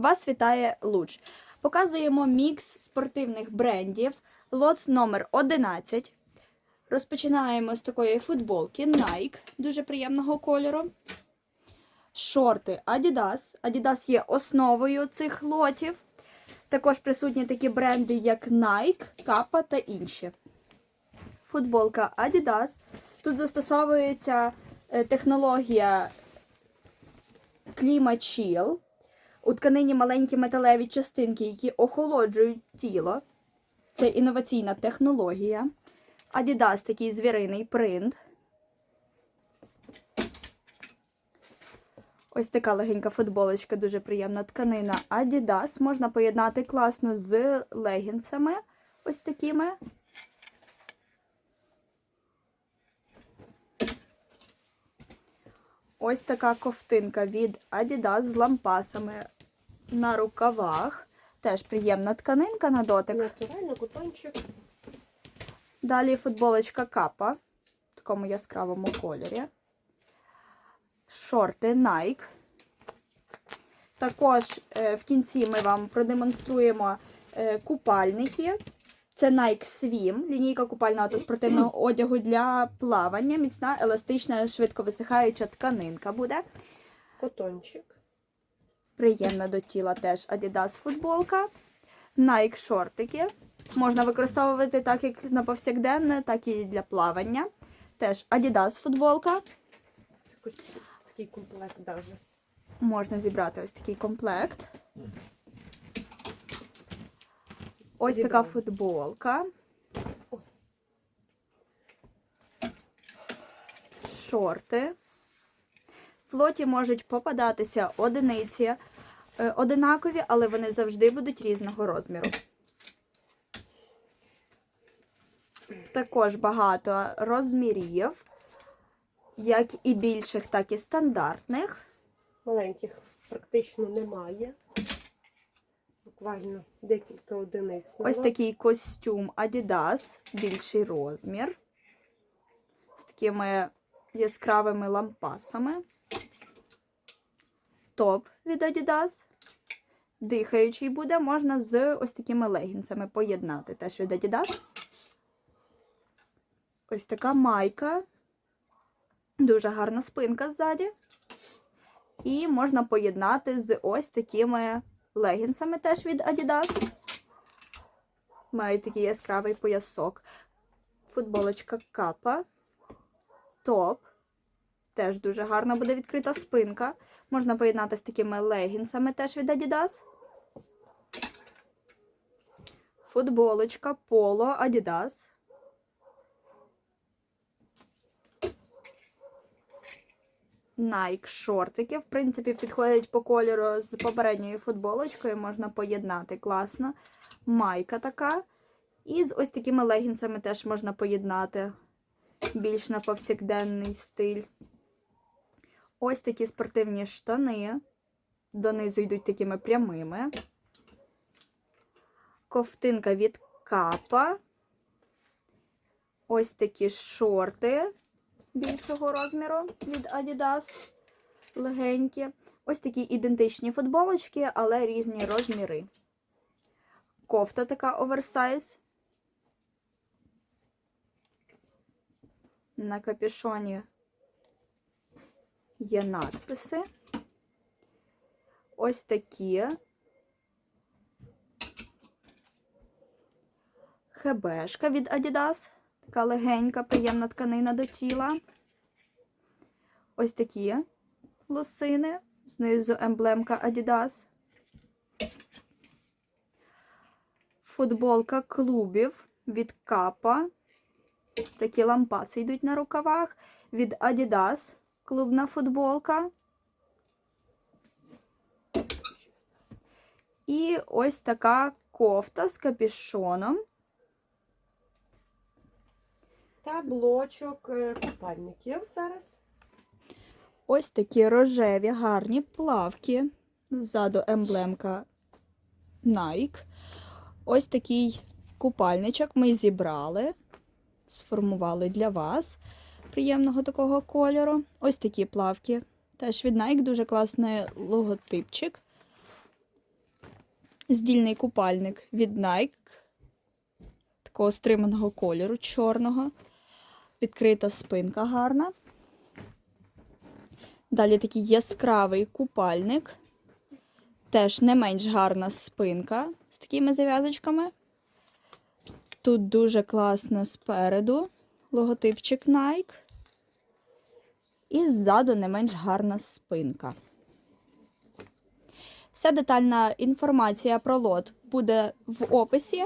Вас вітає Луч. Показуємо мікс спортивних брендів. Лот номер 11. Розпочинаємо з такої футболки Nike, дуже приємного кольору. Шорти Adidas. Adidas є основою цих лотів. Також присутні такі бренди, як Nike, Kappa та інші. Футболка Adidas. Тут застосовується е, технологія Кліма Chill. У тканині маленькі металеві частинки, які охолоджують тіло. Це інноваційна технологія. Adidas такий звіриний принт. Ось така легенька футболочка, дуже приємна тканина. Adidas можна поєднати класно з легінсами. Ось такими. Ось така ковтинка від Adidas з лампасами на рукавах. Теж приємна тканинка на дотик. Натурально кутончик. Далі футболочка капа в такому яскравому кольорі. Шорти Nike. Також е, в кінці ми вам продемонструємо е, купальники. Це Nike Swim, лінійка купального та спортивного одягу для плавання. Міцна, еластична, швидко висихаюча тканинка буде. Котончик. Приємна до тіла теж Adidas футболка. Nike шортики. Можна використовувати так як на повсякденне, так і для плавання. Теж Adidas футболка. Це такий комплект даже. Можна зібрати ось такий комплект. Ось така футболка. Шорти. В лоті можуть попадатися одиниці е, одинакові, але вони завжди будуть різного розміру. Також багато розмірів, як і більших, так і стандартних. Маленьких практично немає. Буквально декілька одиниць. Ось такий костюм Adidas, більший розмір. З такими яскравими лампасами. Топ від Adidas. Дихаючий буде, можна з ось такими легінсами поєднати. Теж від Adidas. Ось така майка. Дуже гарна спинка ззаді. І можна поєднати з ось такими легінсами теж від Adidas. Мають такий яскравий поясок. Футболочка капа. Топ. Теж дуже гарна буде відкрита спинка. Можна поєднати з такими легінсами теж від Adidas. Футболочка Поло Adidas. Nike шортики. В принципі, підходять по кольору з попередньою футболочкою. Можна поєднати класно. Майка така. І з ось такими легінсами теж можна поєднати більш на повсякденний стиль. Ось такі спортивні штани. Донизу йдуть такими прямими. Ковтинка від капа. Ось такі шорти більшого розміру від Adidas. Легенькі. Ось такі ідентичні футболочки, але різні розміри. Кофта така оверсайз. На капюшоні є надписи. Ось такі. Хебешка від Adidas. Така легенька, приємна тканина до тіла. Ось такі лосини. Знизу емблемка Adidas. Футболка клубів від Капа. Такі лампаси йдуть на рукавах. Від Adidas клубна футболка. І ось така кофта з капюшоном. Та блочок е, купальників зараз. Ось такі рожеві гарні плавки. Ззаду емблемка Nike. Ось такий купальничок ми зібрали, сформували для вас приємного такого кольору. Ось такі плавки. Теж від Nike дуже класний логотипчик. Здільний купальник від Nike. Такого стриманого кольору, чорного. Відкрита спинка гарна. Далі такий яскравий купальник. Теж не менш гарна спинка з такими зав'язочками. Тут дуже класно спереду логотипчик Nike. І ззаду не менш гарна спинка. Вся детальна інформація про лот буде в описі.